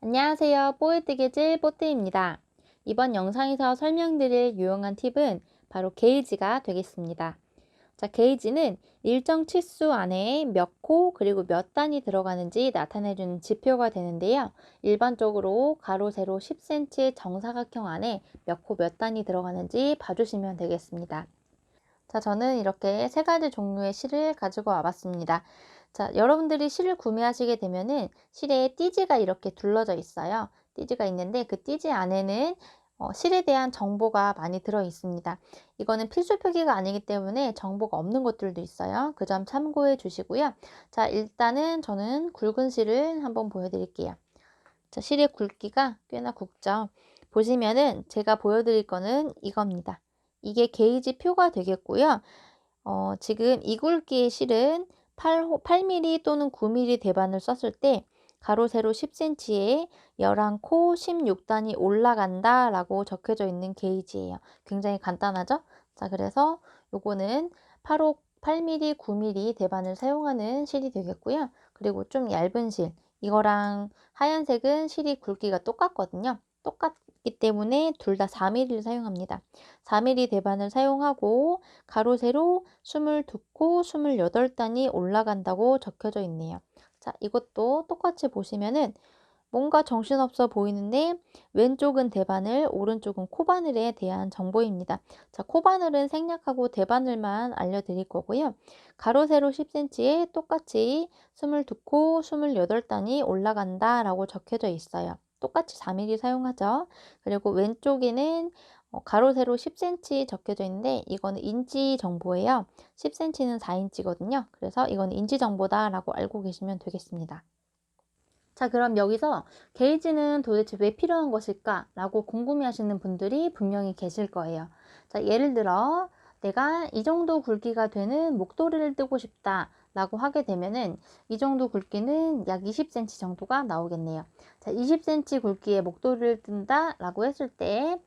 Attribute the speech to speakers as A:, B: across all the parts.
A: 안녕하세요. 뽀에뜨개질 뽀뜨입니다. 이번 영상에서 설명드릴 유용한 팁은 바로 게이지가 되겠습니다. 자, 게이지는 일정 치수 안에 몇 코 그리고 몇 단이 들어가는지 나타내주는 지표가 되는데요. 일반적으로 가로, 세로 10cm의 정사각형 안에 몇 코 몇 단이 들어가는지 봐주시면 되겠습니다. 자, 저는 이렇게 세 가지 종류의 실을 가지고 와봤습니다. 자, 여러분들이 실을 구매하시게 되면은 실에 띠지가 이렇게 둘러져 있어요. 띠지가 있는데 그 띠지 안에는 어, 실에 대한 정보가 많이 들어 있습니다. 이거는 필수 표기가 아니기 때문에 정보가 없는 것들도 있어요. 그 점 참고해 주시고요. 자, 일단은 저는 굵은 실을 한번 보여드릴게요. 자, 실의 굵기가 꽤나 굵죠. 보시면은 제가 보여드릴 거는 이겁니다. 이게 게이지 표가 되겠고요. 어, 지금 이 굵기의 실은 8, 8mm 또는 9mm 대반을 썼을 때 가로 세로 10cm에 11코 16단이 올라간다 라고 적혀져 있는 게이지예요. 굉장히 간단하죠? 자, 그래서 요거는 8호 8mm, 9mm 대반을 사용하는 실이 되겠고요. 그리고 좀 얇은 실, 이거랑 하얀색은 실이 굵기가 똑같거든요. 똑같 기 때문에 둘 다 4mm를 사용합니다. 4mm 대반을 사용하고 가로 세로 22코 28단이 올라간다고 적혀져 있네요. 자, 이것도 똑같이 보시면은 뭔가 정신없어 보이는데 왼쪽은 대바늘, 오른쪽은 코바늘에 대한 정보입니다. 자, 코바늘은 생략하고 대바늘만 알려드릴 거고요. 가로 세로 10cm에 똑같이 22코 28단이 올라간다 라고 적혀져 있어요. 똑같이 4mm 사용하죠. 그리고 왼쪽에는 어, 가로 세로 10cm 적혀져 있는데 이거는 인치 정보예요. 10cm는 4인치거든요. 그래서 이건 인치 정보다라고 알고 계시면 되겠습니다. 자, 그럼 여기서 게이지는 도대체 왜 필요한 것일까? 라고 궁금해 하시는 분들이 분명히 계실 거예요. 자, 예를 들어 내가 이 정도 굵기가 되는 목도리를 뜨고 싶다. 라고 하게 되면은 이 정도 굵기는 약 20cm 정도가 나오겠네요. 자, 20cm 굵기의 목도리를 뜬다 라고 했을 때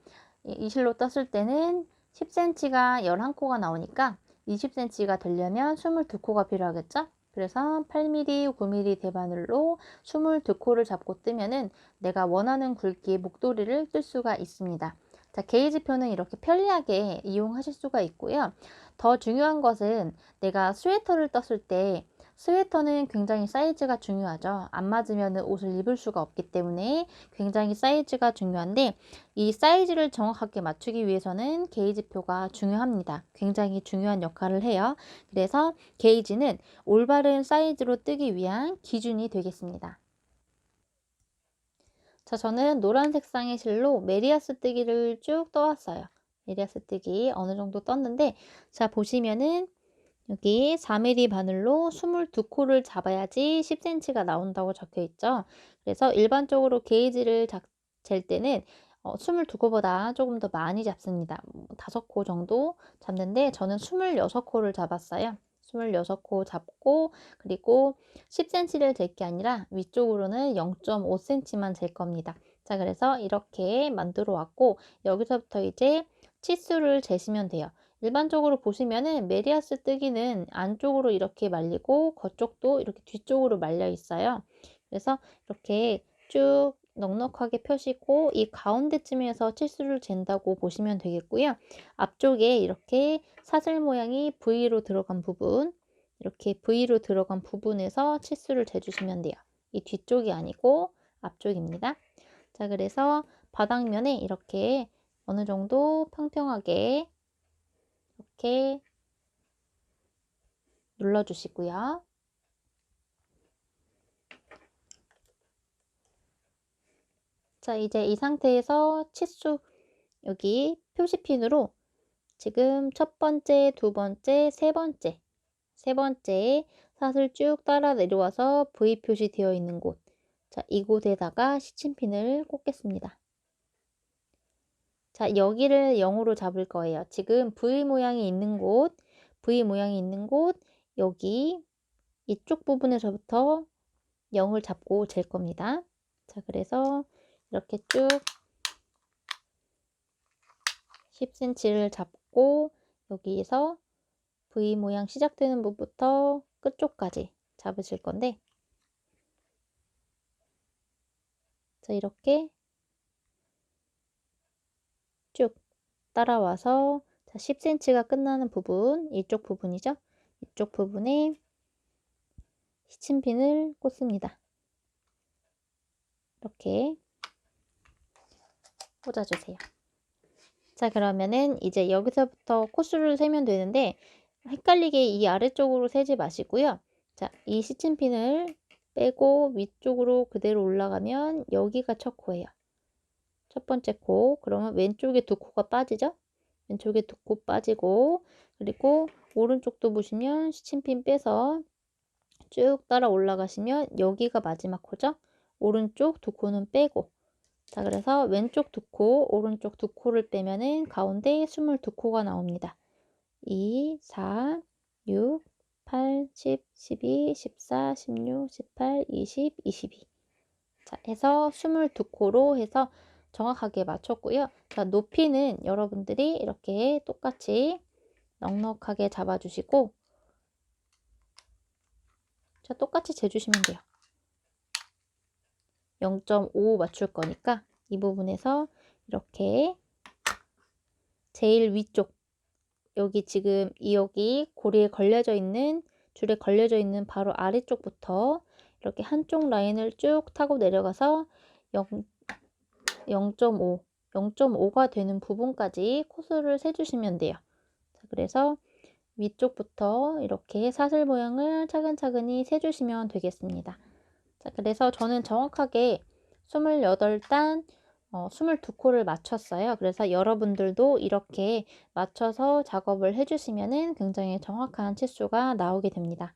A: 이 실로 떴을 때는 10cm가 11코가 나오니까 20cm가 되려면 22코가 필요하겠죠? 그래서 8mm, 9mm 대바늘로 22코를 잡고 뜨면은 내가 원하는 굵기의 목도리를 뜰 수가 있습니다. 자, 게이지표는 이렇게 편리하게 이용하실 수가 있고요. 더 중요한 것은 내가 스웨터를 떴을 때 스웨터는 굉장히 사이즈가 중요하죠. 안 맞으면 옷을 입을 수가 없기 때문에 굉장히 사이즈가 중요한데 이 사이즈를 정확하게 맞추기 위해서는 게이지표가 중요합니다. 굉장히 중요한 역할을 해요. 그래서 게이지는 올바른 사이즈로 뜨기 위한 기준이 되겠습니다. 자, 저는 노란 색상의 실로 메리아스 뜨기를 쭉 떠왔어요. 메리아스 뜨기 어느 정도 떴는데 자 보시면은 여기 4mm 바늘로 22코를 잡아야지 10cm가 나온다고 적혀 있죠. 그래서 일반적으로 게이지를 잴 때는 어, 22코보다 조금 더 많이 잡습니다. 5코 뭐 정도 잡는데 저는 26코를 잡았어요. 26코 잡고 그리고 10cm를 잴 게 아니라 위쪽으로는 0.5cm만 잴 겁니다. 자 그래서 이렇게 만들어 왔고 여기서부터 이제 치수를 재시면 돼요. 일반적으로 보시면은 메리아스 뜨기는 안쪽으로 이렇게 말리고 겉쪽도 이렇게 뒤쪽으로 말려 있어요. 그래서 이렇게 쭉 넉넉하게 펴시고 이 가운데쯤에서 치수를 잰다고 보시면 되겠고요. 앞쪽에 이렇게 사슬 모양이 V로 들어간 부분 이렇게 V로 들어간 부분에서 치수를 재주시면 돼요. 이 뒤쪽이 아니고 앞쪽입니다. 자 그래서 바닥면에 이렇게 어느 정도 평평하게 이렇게 눌러주시고요. 자, 이제 이 상태에서 치수 여기 표시핀으로 지금 첫 번째, 두 번째, 세 번째, 세 번째 사슬 쭉 따라 내려와서 V 표시 되어 있는 곳. 자, 이곳에다가 시침핀을 꽂겠습니다. 자, 여기를 0으로 잡을 거예요. 지금 V 모양이 있는 곳, V 모양이 있는 곳, 여기 이쪽 부분에서부터 0을 잡고 잴 겁니다. 자, 그래서 이렇게 쭉 10cm를 잡고 여기에서 V 모양 시작되는 부분부터 끝쪽까지 잡으실 건데 자, 이렇게 쭉 따라와서 자, 10cm가 끝나는 부분, 이쪽 부분이죠. 이쪽 부분에 시침핀을 꽂습니다. 이렇게 꽂아주세요. 자, 그러면은 이제 여기서부터 코수를 세면 되는데 헷갈리게 이 아래쪽으로 세지 마시고요. 자, 이 시침핀을 빼고 위쪽으로 그대로 올라가면 여기가 첫 코예요. 첫 번째 코. 그러면 왼쪽에 두 코가 빠지죠? 왼쪽에 두 코 빠지고 그리고 오른쪽도 보시면 시침핀 빼서 쭉 따라 올라가시면 여기가 마지막 코죠? 오른쪽 두 코는 빼고 자 그래서 왼쪽 두 코, 오른쪽 두 코를 빼면은 가운데 22코가 나옵니다. 2, 4, 6, 8, 10, 12, 14, 16, 18, 20, 22. 자, 해서 22코로 해서 정확하게 맞췄고요. 자, 높이는 여러분들이 이렇게 똑같이 넉넉하게 잡아주시고 자, 똑같이 재주시면 돼요. 0.5 맞출 거니까 이 부분에서 이렇게 제일 위쪽 여기 지금 이 여기 고리에 걸려져 있는 줄에 걸려져 있는 바로 아래쪽부터 이렇게 한쪽 라인을 쭉 타고 내려가서 0, 0.5 0.5가 되는 부분까지 코스를 세주시면 돼요. 자, 그래서 위쪽부터 이렇게 사슬 모양을 차근차근히 세주시면 되겠습니다. 자, 그래서 저는 정확하게 28단 어, 22코를 맞췄어요. 그래서 여러분들도 이렇게 맞춰서 작업을 해주시면 굉장히 정확한 치수가 나오게 됩니다.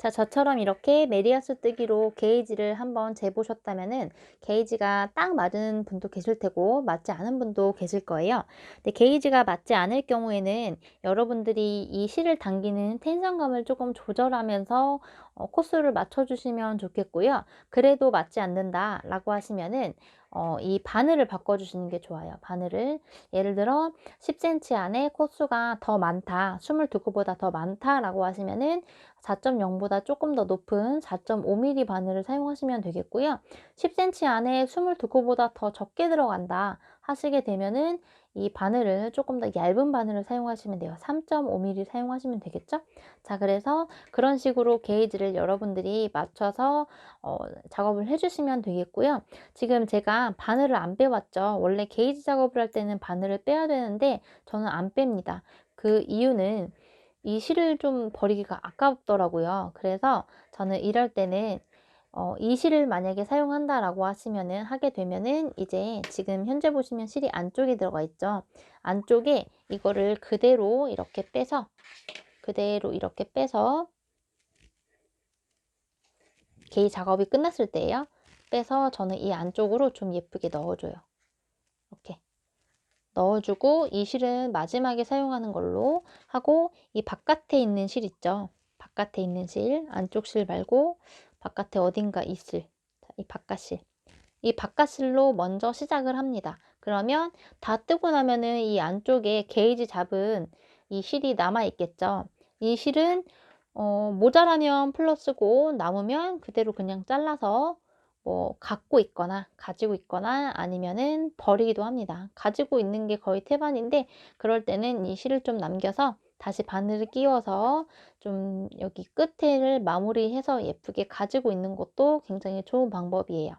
A: 자, 저처럼 이렇게 메리아스 뜨기로 게이지를 한번 재보셨다면 은 게이지가 딱 맞은 분도 계실 테고 맞지 않은 분도 계실 거예요. 근데 게이지가 맞지 않을 경우에는 여러분들이 이 실을 당기는 텐션감을 조금 조절하면서 어, 코스를 맞춰주시면 좋겠고요. 그래도 맞지 않는다 라고 하시면은 어, 이 바늘을 바꿔주시는 게 좋아요. 바늘을 예를 들어 10cm 안에 코수가 더 많다, 22코보다 더 많다라고 하시면은 4.0보다 조금 더 높은 4.5mm 바늘을 사용하시면 되겠고요. 10cm 안에 22코보다 더 적게 들어간다 하시게 되면은 이 바늘을 조금 더 얇은 바늘을 사용하시면 돼요. 3.5mm 사용하시면 되겠죠? 자, 그래서 그런 식으로 게이지를 여러분들이 맞춰서 어, 작업을 해주시면 되겠고요. 지금 제가 바늘을 안 빼왔죠. 원래 게이지 작업을 할 때는 바늘을 빼야 되는데 저는 안 뺍니다. 그 이유는 이 실을 좀 버리기가 아깝더라고요. 그래서 저는 이럴 때는 어, 이 실을 만약에 사용한다라고 하시면은 하게 되면은 이제 지금 현재 보시면 실이 안쪽에 들어가 있죠. 안쪽에 이거를 그대로 이렇게 빼서 그대로 이렇게 빼서 게이 작업이 끝났을 때예요. 빼서 저는 이 안쪽으로 좀 예쁘게 넣어줘요. 이렇게 넣어주고 이 실은 마지막에 사용하는 걸로 하고 이 바깥에 있는 실 있죠. 바깥에 있는 실, 안쪽 실 말고 바깥에 어딘가 있을 이 바깥실 이 바깥실로 먼저 시작을 합니다. 그러면 다 뜨고 나면은 이 안쪽에 게이지 잡은 이 실이 남아 있겠죠. 이 실은 어, 모자라면 플러스고 남으면 그대로 그냥 잘라서 뭐 갖고 있거나 가지고 있거나 아니면은 버리기도 합니다. 가지고 있는 게 거의 태반인데 그럴 때는 이 실을 좀 남겨서 다시 바늘을 끼워서 좀 여기 끝을 마무리해서 예쁘게 가지고 있는 것도 굉장히 좋은 방법이에요.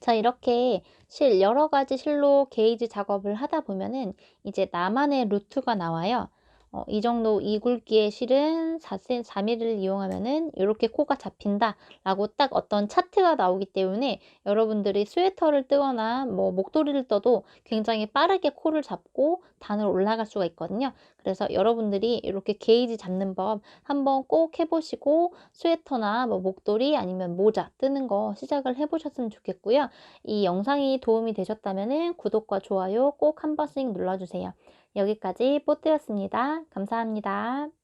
A: 자, 이렇게 실, 여러 가지 실로 게이지 작업을 하다 보면은 이제 나만의 루트가 나와요. 어, 이 정도 이 굵기의 실은 4cm, 4mm를 이용하면은 이렇게 코가 잡힌다 라고 딱 어떤 차트가 나오기 때문에 여러분들이 스웨터를 뜨거나 뭐 목도리를 떠도 굉장히 빠르게 코를 잡고 단으로 올라갈 수가 있거든요. 그래서 여러분들이 이렇게 게이지 잡는 법 한번 꼭 해보시고 스웨터나 뭐 목도리 아니면 모자 뜨는 거 시작을 해보셨으면 좋겠고요. 이 영상이 도움이 되셨다면 구독과 좋아요 꼭 한 번씩 눌러주세요. 여기까지 뽀뜨였습니다. 감사합니다.